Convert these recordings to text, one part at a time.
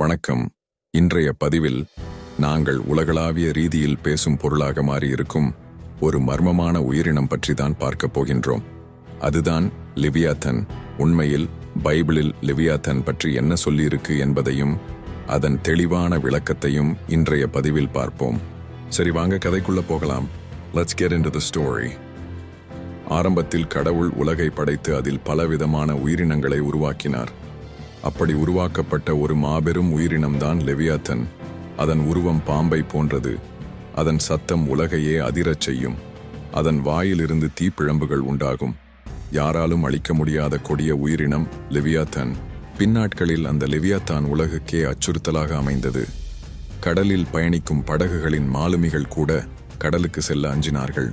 வணக்கம். இன்றைய பதிவில் நாங்கள் உலகளாவிய ரீதியில் பேசும் பொருளாக மாறியிருக்கும் ஒரு மர்மமான உயிரினம் பற்றி தான் பார்க்கப் போகின்றோம். அதுதான் லிவியாத்தன். உண்மையில் பைபிளில் லிவியாத்தன் பற்றி என்ன சொல்லியிருக்கு என்பதையும் அதன் தெளிவான விளக்கத்தையும் இன்றைய பதிவில் பார்ப்போம். சரி வாங்க கதைக்குள்ள போகலாம். Let's get into story ஆரம்பத்தில் கடவுள் உலகை படைத்து அதில் பலவிதமான உயிரினங்களை உருவாக்கினார். அப்படி உருவாக்கப்பட்ட ஒரு மாபெரும் உயிரினம்தான் லெவியாத்தன். அதன் உருவம் பாம்பை போன்றது. அதன் சத்தம் உலகையே அதிரச் செய்யும். அதன் வாயிலிருந்து தீப்பிழம்புகள் உண்டாகும். யாராலும் அழிக்க முடியாத கொடிய உயிரினம் லெவியாத்தன். பின்னாட்களில் அந்த லெவியாத்தான் உலகுக்கே அச்சுறுத்தலாக அமைந்தது. கடலில் பயணிக்கும் படகுகளின் மாலுமிகள் கூட கடலுக்கு செல்ல அஞ்சினார்கள்.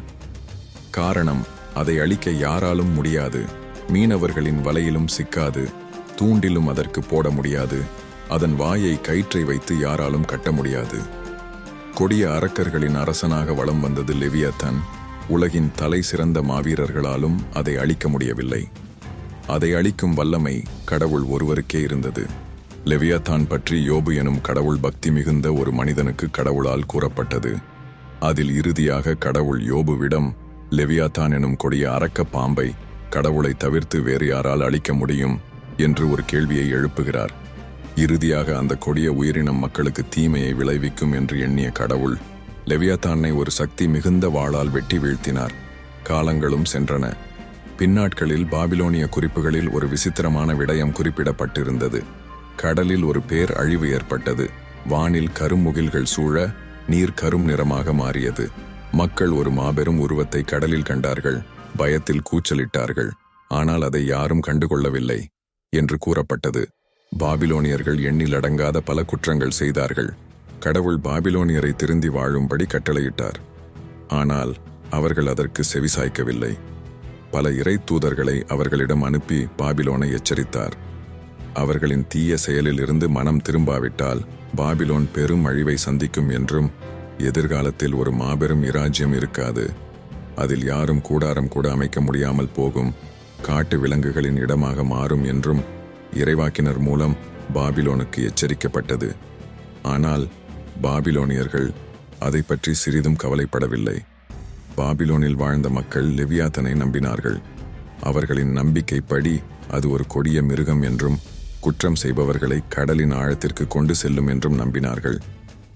காரணம் அதை அழிக்க யாராலும் முடியாது. மீனவர்களின் வலையிலும் சிக்காது. தூண்டிலும் அதற்கு போட முடியாது. அதன் வாயை கயிற்றை வைத்து யாராலும் கட்ட முடியாது. கொடிய அரக்கர்களின் அரசனாக வலம் வந்தது லெவியத்தன். உலகின் தலை சிறந்த மாவீரர்களாலும் அதை அழிக்க முடியவில்லை. அதை அழிக்கும் வல்லமை கடவுள் ஒருவருக்கே இருந்தது. லெவியத்தான் பற்றி யோபு எனும் கடவுள் பக்தி மிகுந்த ஒரு மனிதனுக்கு கடவுளால் கூறப்பட்டது. அதில் இறுதியாக கடவுள் யோபுவிடம் லெவியாத்தான் எனும் கொடிய அரக்க பாம்பை கடவுளை தவிர்த்து வேறு யாரால் அழிக்க முடியும்? என்று ஒரு கேள்வியை எழுப்புகிறார். இறுதியாக அந்த கொடிய உயிரினம் மக்களுக்கு தீமையை விளைவிக்கும் என்று எண்ணிய கடவுள் லெவியாத்தானை ஒரு சக்தி மிகுந்த வாளால் வெட்டி வீழ்த்தினார். காலங்களும் சென்றன. பின்னாட்களில் பாபிலோனிய குறிப்புகளில் ஒரு விசித்திரமான விடயம் குறிப்பிடப்பட்டிருந்தது. கடலில் ஒரு பேர் அழிவு ஏற்பட்டது. வானில் கருமுகில்கள் சூழ நீர் கரும் நிறமாக மாறியது. மக்கள் ஒரு மாபெரும் உருவத்தை கடலில் கண்டார்கள். பயத்தில் கூச்சலிட்டார்கள். ஆனால் அதை யாரும் கண்டுகொள்ளவில்லை. என்று கூறப்பட்டது. பாபிலோனியர்கள் எண்ணில் அடங்காத பல குற்றங்கள் செய்தார்கள். கடவுள் பாபிலோனியரை திருந்தி வாழும்படி கட்டளையிட்டார். ஆனால் அவர்கள் அதற்கு செவிசாய்க்கவில்லை பல இறை தூதர்களை அவர்களிடம் அனுப்பி பாபிலோனை எச்சரித்தார். அவர்களின் தீய செயலிலிருந்து மனம் திரும்பாவிட்டால் பாபிலோன் பெரும் அழிவை சந்திக்கும் என்றும் எதிர்காலத்தில் ஒரு மாபெரும் இராஜ்யம் இருக்காது. அதில் யாரும் கூடாரம் கூட அமைக்க முடியாமல் போகும். காட்டு விலங்குகளின் இடமாக மாறும் என்றும் இறைவாக்கினர் மூலம் பாபிலோனுக்கு எச்சரிக்கப்பட்டது. ஆனால் பாபிலோனியர்கள் அதை பற்றி சிறிதும் கவலைப்படவில்லை. பாபிலோனில் வாழ்ந்த மக்கள் லெவியாத்தனை நம்பினார்கள். அவர்களின் நம்பிக்கைப்படி அது ஒரு கொடிய மிருகம் என்றும் குற்றம் செய்பவர்களை கடலின் ஆழத்திற்கு கொண்டு செல்லும் என்றும் நம்பினார்கள்.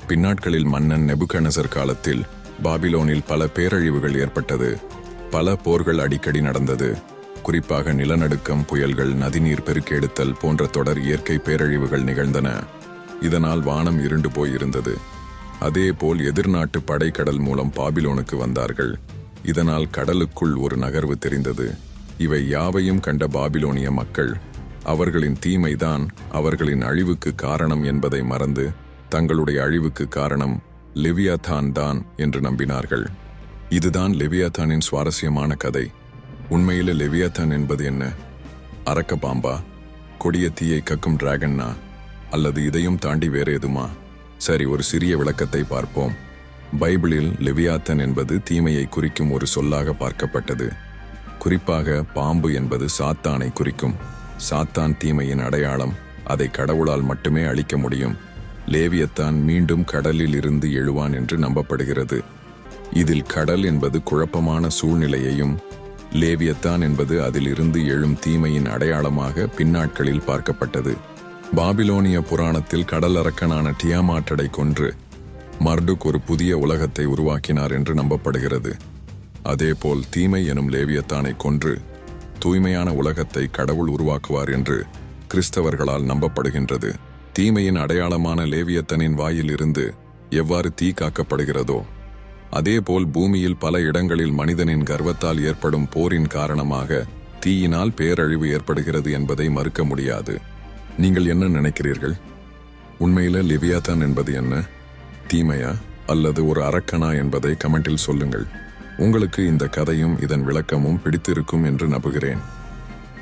பின்னாட்களில் மன்னன் நெபுகனசர் காலத்தில் பாபிலோனில் பல பேரழிவுகள் ஏற்பட்டது. பல போர்கள் அடிக்கடி நடந்தது. குறிப்பாக நிலநடுக்கம் புயல்கள் நதிநீர் பெருக்கெடுத்தல் போன்ற தொடர் இயற்கை பேரழிவுகள் நிகழ்ந்தன. இதனால் வானம் இருண்டு போயிருந்தது. அதேபோல் எதிர்நாட்டு படைக்கடல் மூலம் பாபிலோனுக்கு வந்தார்கள். இதனால் கடலுக்குள் ஒரு நகர்வு தெரிந்தது. இவை யாவையும் கண்ட பாபிலோனிய மக்கள் அவர்களின் தீமைதான் அவர்களின் அழிவுக்கு காரணம் என்பதை மறந்து தங்களுடைய அழிவுக்கு காரணம் லிவியாதான் தான் என்று நம்பினார்கள். இதுதான் லிவியாதானின் சுவாரஸ்யமான கதை. உண்மையில லெவியாத்தான் என்பது என்ன? அரக்க பாம்பா? கொடிய தீயை கக்கும் டிராகன்னா? அல்லது இதையும் தாண்டி வேற எதுமா? சரி ஒரு சிறிய விளக்கத்தை பார்ப்போம். பைபிளில் லெவியாத்தன் என்பது தீமையை குறிக்கும் ஒரு சொல்லாக பார்க்கப்பட்டது. குறிப்பாக பாம்பு என்பது சாத்தானை குறிக்கும். சாத்தான் தீமையின் அடையாளம் அதை கடவுளால் மட்டுமே அழிக்க முடியும். லேவியத்தான் மீண்டும் கடலில் இருந்து எழுவான் என்று நம்பப்படுகிறது. இதில் கடல் என்பது குழப்பமான சூழ்நிலையையும் லேவியத்தான் என்பது அதிலிருந்து எழும் தீமையின் அடையாளமாக பின்னாட்களில் பார்க்கப்பட்டது. பாபிலோனிய புராணத்தில் கடல் அரக்கனான டியாமாட்டடை கொன்று மர்டுக் ஒரு புதிய உலகத்தை உருவாக்கினார் என்று நம்பப்படுகிறது. அதேபோல் தீமை எனும் லேவியத்தானை கொன்று தூய்மையான உலகத்தை கடவுள் உருவாக்குவார் என்று கிறிஸ்தவர்களால் நம்பப்படுகின்றது. தீமையின் அடையாளமான லேவியத்தனின் வாயிலிருந்து எவ்வாறு தீ காக்கப்படுகிறதோ அதேபோல் பூமியில் பல இடங்களில் மனிதனின் கர்வத்தால் ஏற்படும் போரின் காரணமாக தீயினால் பேரழிவு ஏற்படுகிறது என்பதை மறுக்க முடியாது. நீங்கள் என்ன நினைக்கிறீர்கள்? உண்மையில லிவியாதான் என்பது என்ன? தீமையா? அல்லது ஒரு அரக்கனா என்பதை கமெண்டில் சொல்லுங்கள். உங்களுக்கு இந்த கதையும் இதன் விளக்கமும் பிடித்திருக்கும் என்று நம்புகிறேன்.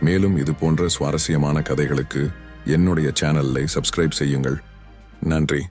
மேலும் இது போன்ற சுவாரஸ்யமான கதைகளுக்கு என்னுடைய சேனலை சப்ஸ்கிரைப் செய்யுங்கள். நன்றி.